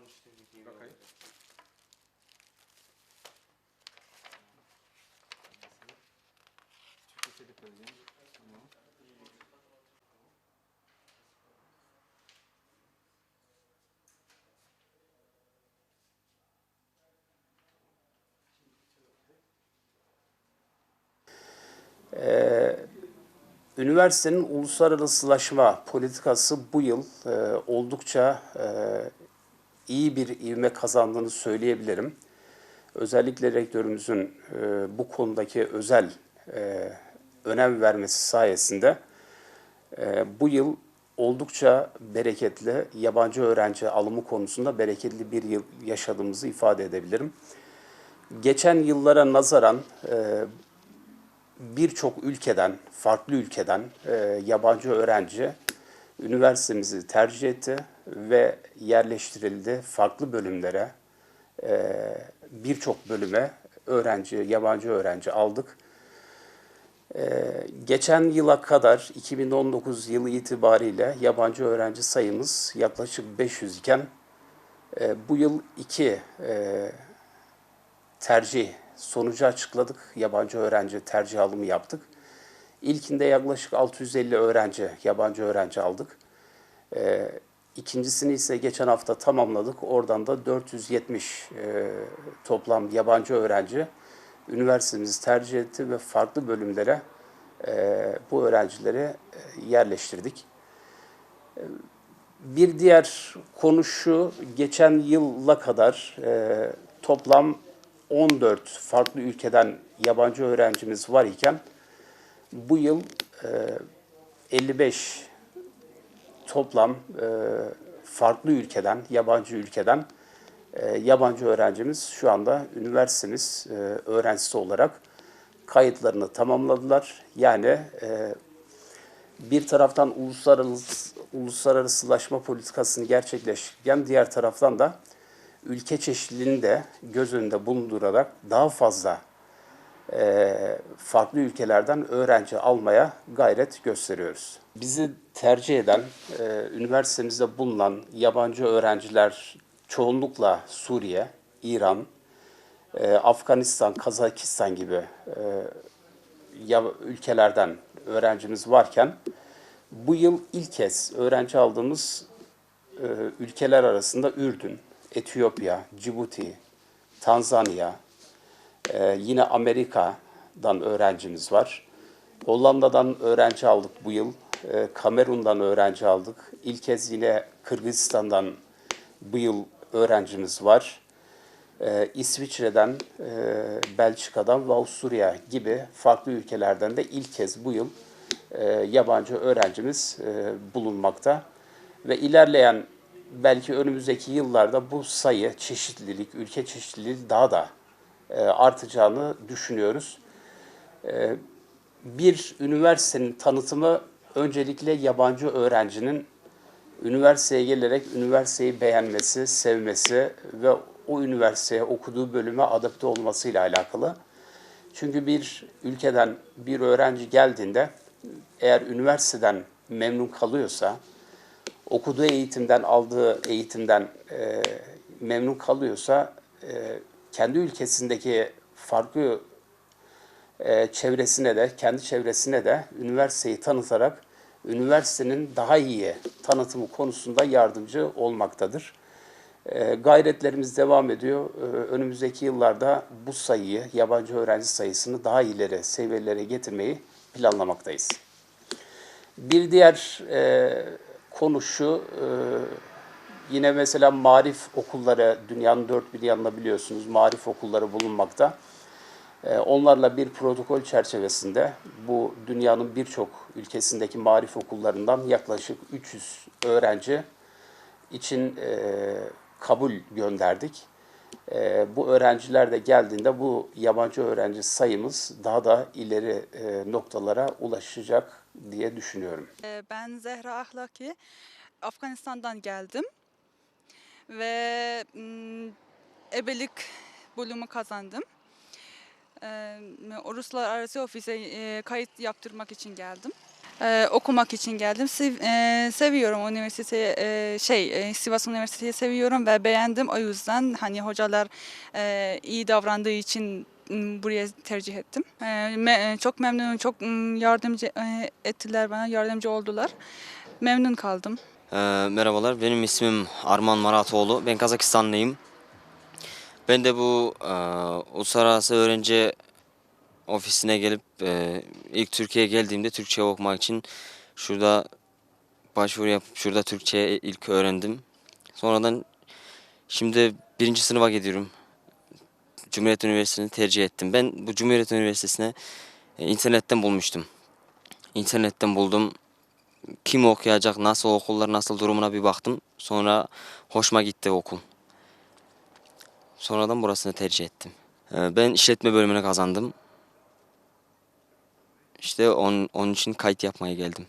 konuştuğumuz gibi Bakayım. olacak. Türkçe de koyacağım. Tamam. Üniversitenin uluslararasılaşma politikası bu yıl e, oldukça e, iyi bir ivme kazandığını söyleyebilirim. Özellikle rektörümüzün e, bu konudaki özel e, önem vermesi sayesinde e, bu yıl oldukça bereketli, yabancı öğrenci alımı konusunda bereketli bir yıl yaşadığımızı ifade edebilirim. Geçen yıllara nazaran e, birçok ülkeden, farklı ülkeden e, yabancı öğrenci üniversitemizi tercih etti ve yerleştirildi farklı bölümlere, e, birçok bölüme öğrenci, yabancı öğrenci aldık. E, geçen yıla kadar 2019 yılı itibariyle yabancı öğrenci sayımız yaklaşık 500 iken e, bu yıl iki e, tercih sonucu açıkladık. Yabancı öğrenci tercih alımı yaptık. İlkinde yaklaşık 650 öğrenci, yabancı öğrenci aldık. Ee, ikincisini ise geçen hafta tamamladık. Oradan da 470 e, toplam yabancı öğrenci üniversitemizi tercih etti ve farklı bölümlere e, bu öğrencileri e, yerleştirdik. Bir diğer konu şu, geçen yıla kadar e, toplam 14 farklı ülkeden yabancı öğrencimiz var iken bu yıl e, 55 toplam e, farklı ülkeden, yabancı ülkeden e, yabancı öğrencimiz şu anda üniversitemiz e, öğrencisi olarak kayıtlarını tamamladılar. Yani e, bir taraftan uluslararası uluslararasılaşma politikasını gerçekleştirirken diğer taraftan da ülke çeşitliliğini de göz önünde bulundurarak daha fazla farklı ülkelerden öğrenci almaya gayret gösteriyoruz. Bizi tercih eden, e, üniversitemizde bulunan yabancı öğrenciler çoğunlukla Suriye, İran, e, Afganistan, Kazakistan gibi e, ülkelerden öğrencimiz varken bu yıl ilk kez öğrenci aldığımız e, ülkeler arasında Ürdün, Etiyopya, Cibuti, Tanzanya, e, yine Amerika'dan öğrencimiz var. Hollanda'dan öğrenci aldık bu yıl. E, Kamerun'dan öğrenci aldık. İlk kez yine Kırgızistan'dan bu yıl öğrencimiz var. E, İsviçre'den, e, Belçika'dan ve Avusturya gibi farklı ülkelerden de ilk kez bu yıl e, yabancı öğrencimiz e, bulunmakta. Ve ilerleyen belki önümüzdeki yıllarda bu sayı, çeşitlilik, ülke çeşitliliği daha da artacağını düşünüyoruz. E, bir üniversitenin tanıtımı öncelikle yabancı öğrencinin üniversiteye gelerek üniversiteyi beğenmesi, sevmesi ve o üniversiteye okuduğu bölüme adapte olmasıyla alakalı. Çünkü bir ülkeden bir öğrenci geldiğinde eğer üniversiteden memnun kalıyorsa, okuduğu eğitimden, aldığı eğitimden e, memnun kalıyorsa, e, kendi ülkesindeki farklı e, çevresine de, kendi çevresine de üniversiteyi tanıtarak üniversitenin daha iyi tanıtımı konusunda yardımcı olmaktadır. E, gayretlerimiz devam ediyor. E, önümüzdeki yıllarda bu sayıyı, yabancı öğrenci sayısını daha ileri seviyelere getirmeyi planlamaktayız. Bir diğer e, konu şu, e, yine mesela marif okulları, dünyanın dört bir yanında biliyorsunuz marif okulları bulunmakta. E, onlarla bir protokol çerçevesinde bu dünyanın birçok ülkesindeki marif okullarından yaklaşık 300 öğrenci için e, kabul gönderdik. E, bu öğrenciler de geldiğinde bu yabancı öğrenci sayımız daha da ileri e, noktalara ulaşacak diye düşünüyorum. Ee, Ben Zehra Ahlaki, Afganistan'dan geldim ve ebelik bölümü kazandım. Ee, Uluslararası ofise e, kayıt yaptırmak için geldim. Ee, okumak için geldim. Sev- e, seviyorum üniversiteyi, e, şey e, Sivas Üniversitesi'yi seviyorum ve beğendim. O yüzden hani hocalar e, iyi davrandığı için buraya tercih ettim. E, me- e, çok memnunum, çok yardımcı e, ettiler bana, yardımcı oldular. Memnun kaldım. Ee, merhabalar, benim ismim Arman Maratoğlu. Ben Kazakistanlıyım. Ben de bu e, uluslararası öğrenci ofisine gelip e, ilk Türkiye'ye geldiğimde Türkçe okumak için şurada başvuru yapıp şurada Türkçe ilk öğrendim. Sonradan şimdi birinci sınıfa gidiyorum. Cumhuriyet Üniversitesi'ni tercih ettim. Ben bu Cumhuriyet Üniversitesi'ne e, internetten bulmuştum. İnternetten buldum kim okuyacak, nasıl okullar, nasıl durumuna bir baktım. Sonra hoşuma gitti okul. Sonradan burasını tercih ettim. Ee, Ben işletme bölümünü kazandım. İşte onun, onun için kayıt yapmaya geldim.